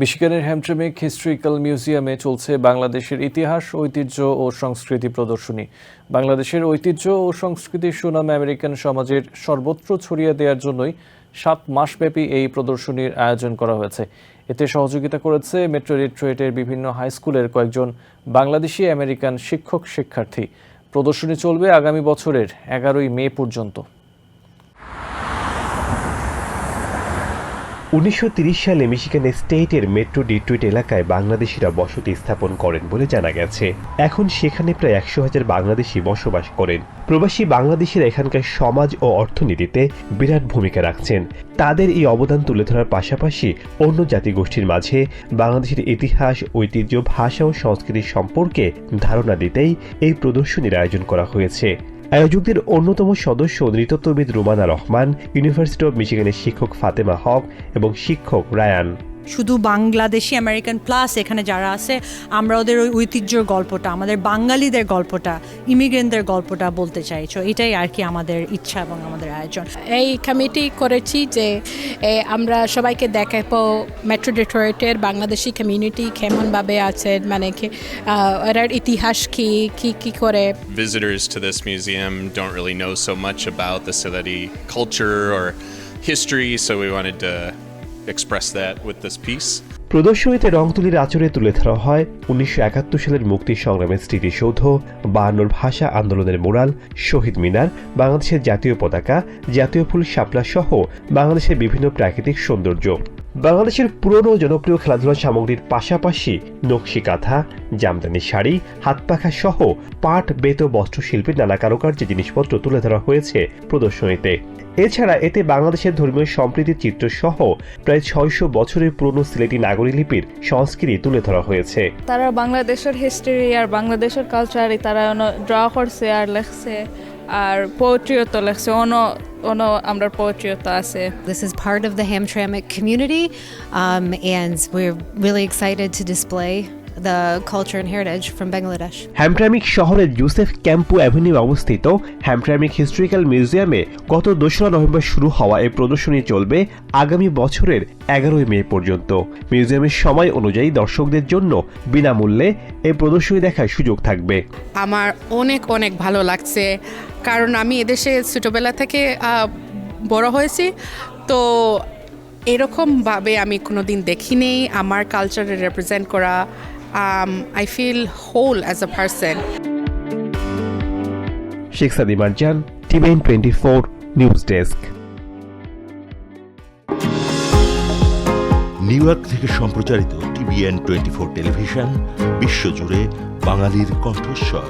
মিশিগানের হ্যামট্রেমিক historical মিউজিয়ামে চলছে বাংলাদেশের ইতিহাস, ঐতিহ্য ও সংস্কৃতি প্রদর্শনী। বাংলাদেশের ঐতিহ্য ও সংস্কৃতির সুনাম আমেরিকান সমাজের সর্বত্র ছড়িয়ে দেওয়ার জন্যই সাত মাসব্যাপী এই প্রদর্শনীর আয়োজন করা হয়েছে। এতে সহযোগিতা করেছে মেট্রোরিট্রেটের বিভিন্ন হাই স্কুলের কয়েকজন বাংলাদেশি আমেরিকান শিক্ষক শিক্ষার্থী প্রদর্শনী চলবে আগামী বছরের এগারোই মে পর্যন্ত। উনিশশো সালে মিশিগানের স্টেটের মেট্রো ডিট্রুইট এলাকায় বাংলাদেশিরা বসতি স্থাপন করেন বলে জানা গেছে। এখন সেখানে প্রায় একশো হাজার বাংলাদেশি বসবাস করেন। প্রবাসী বাংলাদেশিরা এখানকার সমাজ ও অর্থনীতিতে বিরাট ভূমিকা রাখছেন। তাদের এই অবদান তুলে ধরার পাশাপাশি অন্য জাতিগোষ্ঠীর মাঝে বাংলাদেশের ইতিহাস, ঐতিহ্য, ভাষা ও সংস্কৃতি সম্পর্কে ধারণা দিতেই এই প্রদর্শনীর আয়োজন করা হয়েছে। আয়োজকদের অন্যতম সদস্য নৃতত্ববিদ রুমানা রহমান ইউনিভার্সিটি অব মিশিগানের শিক্ষক ফাতেমা হক এবং শিক্ষক রায়ান। শুধু বাংলাদেশি আমেরিকান প্লাস এখানে যারা আছে আমরা ওদের ওই ঐতিহ্যর গল্পটা আমাদের বাঙালিদের গল্পটা ইমিগ্রেন্টদের গল্পটা বলতে চাইছো। এটাই আর কি আমাদের ইচ্ছা এবং আমাদের আয়োজন। এই কমিটি করেছি যে আমরা সবাইকে দেখাবো মেট্রো ডেট্রয়েটের বাংলাদেশি কমিউনিটি কেমনভাবে আছে মানে এরার ইতিহাস কি কি কি করে। Visitors to this museum don't really know so much about the Sylheti culture or history, so we wanted to express that with this piece. প্রদর্শনীতে রং তুলির আচরে তুলে ধরা হয় উনিশশো একাত্তর সালের মুক্তি সংগ্রামের স্মৃতিসৌধ বায়ান্নর ভাষা আন্দোলনের মোরাল শহীদ মিনার, বাংলাদেশের জাতীয় পতাকা, জাতীয় ফুল শাপলা সহ বাংলাদেশের বিভিন্ন প্রাকৃতিক সৌন্দর্য বাংলাদেশের পুরনো জনপ্রিয় খেলাধুলার সামগ্রীর পাশাপাশি নকশি কাঁথা, জামদানি শাড়ি, হাতপাখা সহ পাট, বেত বস্ত্র শিল্পের নানা কারুকার্যের জিনিসপত্র তুলে ধরা হয়েছে প্রদর্শনীতে। এছাড়া এতে বাংলাদেশের ধর্মীয় সম্প্রীতির চিত্র সহ প্রায় ছয়শো বছরের পুরনো সিলেটি নাগরী লিপির সংস্কৃতি তুলে ধরা হয়েছে। তারা বাংলাদেশের হিস্ট্রি আর বাংলাদেশের কালচার তারা ড্র করছে আর লেখছে। আর পোয়েট্রিও তো লেখছে অন্য অন্য আমরা পোয়েট্রিও তো আছে This is part of the Hamtramck community, um, and we're really excited to display the culture and heritage from Bangladesh. Hamtramck শহরের জোসেফ ক্যাম্পু অ্যাভিনিউ অবস্থিত হ্যামট্রামিক হিস্ট্রিক্যাল মিউজিয়ামে গত দোসরা নভেম্বর শুরু হওয়া এই প্রদর্শনী চলবে আগামী বছরের এগারোই মে পর্যন্ত। মিউজিয়ামের সময় অনুযায়ী দর্শকদের জন্য বিনামূল্যে এই প্রদর্শনী দেখার সুযোগ থাকবে। আমার অনেক অনেক ভালো লাগছে। কারণ আমি এদেশে ছোটোবেলা থেকে বড় হয়েছি। তো এরকমভাবে আমি কোনো দিন দেখিনি। আমার কালচারে রিপ্রেজেন্ট করা I feel whole as a person Sheikh Sadi Marjan TVN twenty four news desk New York থেকে সম্প্রচারিত টিভিএন টোয়েন্টি ফোর টেলিভিশন বিশ্বজুড়ে বাঙালির কণ্ঠস্বর।